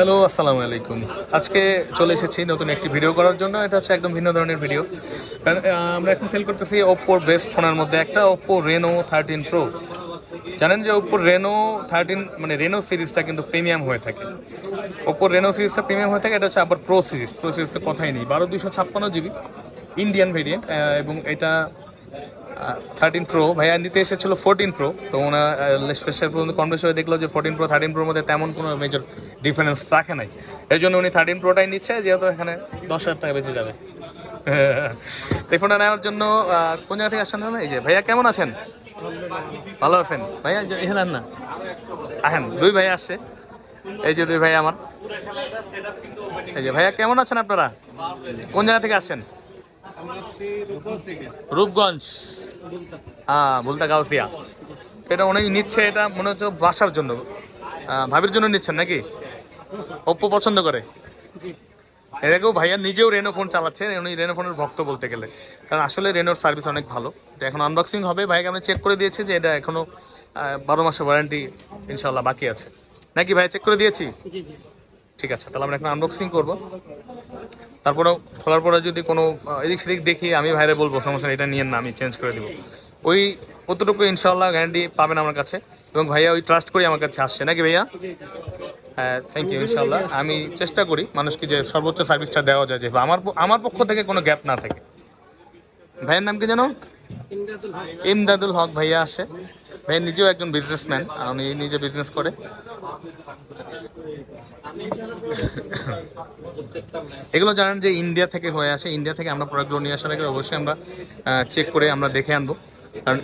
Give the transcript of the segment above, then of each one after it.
Hello, আসসালামু আলাইকুম। আজকে চলে এসেছি নতুন একটি ভিডিও করার জন্য। এটা হচ্ছে একদম ভিন্ন ধরনের ভিডিও। কারণ আমরা এখন সেল করতেছি ওপ্পোর বেস্ট ফোনের মধ্যে একটা ওপ্পো রেনো থার্টিন প্রো জানেন যে ওপ্পোর রেনো থার্টিন মানে রেনো সিরিজটা কিন্তু প্রিমিয়াম হয়ে থাকে। ওপ্পোর রেনো সিরিজটা প্রিমিয়াম হয়ে থাকে, এটা হচ্ছে আবার প্রো সিরিজ প্রো সিরিজ তো কথাই নেই। বারো দুইশো ছাপ্পান্ন জিবি ইন্ডিয়ান ভেরিয়েন্ট এবং এটা থার্টিন প্রো ভাইয়া নিতে এসেছিল ফোরটিন প্রো তো ওনার শেষ পর্যন্ত কনভেন্স হয়ে দেখল যে ফোরটিন প্রো থার্টিন প্রোর মধ্যে তেমন কোনো মেজর ডিফারেন্স রাখে নাই। এই জন্য উনি থার্টিন প্রোটাই নিচ্ছে যেহেতু এখানে দশ হাজার টাকা বেঁচে যাবে। তো ফোনটা নেওয়ার জন্য কোন জায়গা থেকে আসছেন? এই যে ভাইয়া কেমন আছেন? ভালো আছেন? ভাইয়া এখানে না। আহেন দুই ভাই আসছে। এই যে দুই ভাই আমার। এই যে ভাইয়া কেমন আছেন আপনারা? কোন জায়গা থেকে আসছেন? রূপগঞ্জ। হ্যাঁ বলতে গাউসিয়া এটা উনি নিচ্ছে এটা মনে হচ্ছে বাসার জন্য। ভাবির জন্য নিচ্ছেন নাকি? ওপ্পো পছন্দ করে। এটাকেও ভাইয়া নিজেও রেনো ফোন চালাচ্ছে উনি রেনো ফোনের ভক্ত বলতে গেলে। কারণ আসলে রেনোর সার্ভিস অনেক ভালো। এটা এখন আনবক্সিং হবে। ভাইকে আমি চেক করে দিয়েছি যে এটা এখনও আহ, বারো মাসের ওয়ারেন্টি ইনশাল্লাহ বাকি আছে। নাকি ভাই চেক করে দিয়েছি? ঠিক আছে, তাহলে আমরা এখন আনবক্সিং করব। তারপরেও খোলার পরে যদি কোনো এদিক সেদিক দেখি, আমি ভাইরে বলব, সমস্যা এটা নিয়ে না, আমি চেঞ্জ করে দিব। ওই অতটুকু ইনশাল্লাহ গ্যারান্টি পাবেন আমার কাছে, এবং ভাইয়া ওই ট্রাস্ট করি আমার কাছে আসছে, নাকি ভাইয়া? হ্যাঁ থ্যাংক ইউ ইনশাল্লাহ আমি চেষ্টা করি মানুষকে যে সর্বোচ্চ সার্ভিসটা দেওয়া যায়, যে আমার আমার পক্ষ থেকে কোনো গ্যাপ না থাকে। ভাইয়ের নাম কি জানো ইমদাদুল হক। ভাইয়া আসে ভাইয়া নিজেও একজন বিজনেসম্যান উনি নিজে বিজনেস করে। এগুলো জানেন যে ইন্ডিয়া থেকে হয়ে আসে। ইন্ডিয়া থেকে আমরা প্রোডাক্টগুলো নিয়ে আসার আগে অবশ্যই আমরা চেক করে আমরা দেখে আনব। কারণ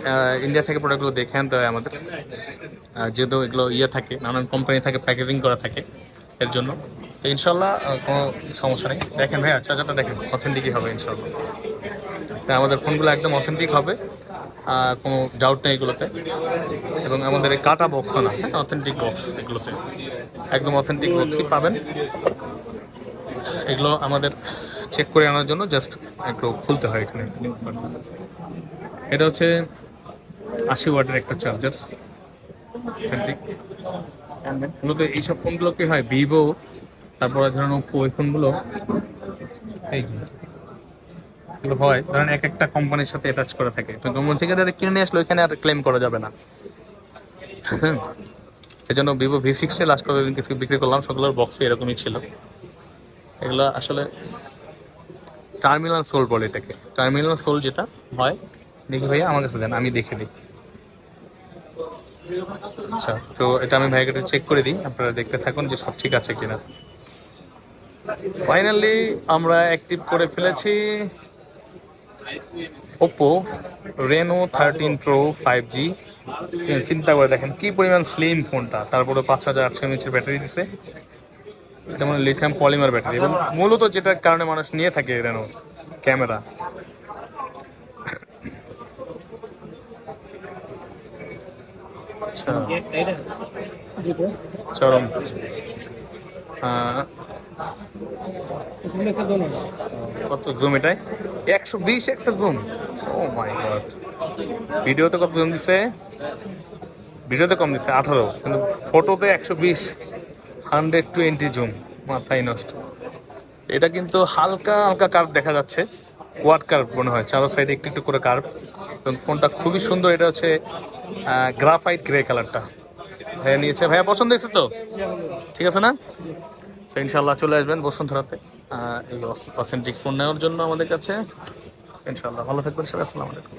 ইন্ডিয়া থেকে প্রোডাক্টগুলো দেখে আনতে হয় আমাদের। যেহেতু এগুলো ইয়ে থাকে, নানান কোম্পানি থাকে প্যাকেজিং করা থাকে এর জন্য। ইনশাল্লাহ কোনো সমস্যা নেই। দেখেন ভাই আচ্ছা চার্জারটা দেখেন অথেন্টিকই হবে ইনশাল্লাহ। আমাদের ফোনগুলো একদম অথেন্টিক হবে। কোনো ডাউট নেই এগুলোতে। এবং আমাদের এই কাটা বক্সও না হ্যাঁ অথেন্টিক বক্স এগুলোতে। একদম অথেন্টিক বক্সই পাবেন। এগুলো আমাদের চেক করে আনার জন্য জাস্ট একটু খুলতে হয় এখানে। এটা হচ্ছে আশি ওয়াটের একটা চার্জার অথেন্টিক মূলত এইসব ফোনগুলো কি হয়? ভিভো তারপরে ধরেন ওপো ওই ফোনগুলো এই হয়। ধরেন এক একটা কোম্পানির সাথে অ্যাটাচ করা থাকে। তো কোম্পানি থেকে ডাইরেক্ট কিনে নিয়ে আসলে ওইখানে আর ক্লেম করা যাবে না। এই জন্য ভিভো ভি সিক্সে লাস্ট কতদিন কিছু বিক্রি করলাম, সেগুলোর বক্সে এরকমই ছিল। এগুলো আসলে টার্মিনাল সোল বলে এটাকে। টার্মিনাল সোল যেটা হয়, দেখি ভাইয়া আমার কাছে দেন, আমি দেখে দিই। আচ্ছা তো এটা আমি ভাইকে চেক করে দিই, আপনারা দেখতে থাকুন যে সব ঠিক আছে কিনা। ফাইনালি আমরা অ্যাক্টিভ করে ফেলেছি। Oppo Reno thirteen pro five G চিন্তা করে দেখেন, কি পরিমাণ স্লিম ফোনটা তারপরে পাঁচ হাজার আটশো এমএচের ব্যাটারি দিছে। এটা মানে লিথিয়াম পলিমার ব্যাটারি এবং মূলত যেটার কারণে মানুষ নিয়ে থাকে রেনো ক্যামেরা আচ্ছা। চরম। কত জুম এটাই একশো বিশ একশো জুম ও মাই গড ভিডিওতে কত জুম দিছে। ভিডিওতে কম দিছে, আঠারো। কিন্তু ফটোতে একশো বিশ। হান্ড্রেড টোয়েন্টি জুম মাথায় নষ্ট। এটা কিন্তু হালকা হালকা কার্ভ দেখা যাচ্ছে। কোয়াড কার্ভ মনে হয়, চারো সাইডে একটু একটু করে কার্ভ এবং ফোনটা খুবই সুন্দর, এটা হচ্ছে গ্রাফাইট গ্রে কালারটা ভাইয়া নিয়েছে। ভাইয়া পছন্দ হয়েছে তো? ঠিক আছে না? ইনশাল্লাহ চলে আসবেন বসুন্ধরাতে। এই অথেন্টিক ফোন নেওয়ার জন্য আমাদের কাছে। ইনশাল্লাহ ভালো থাকবেন সবাই আসসালামু আলাইকুম।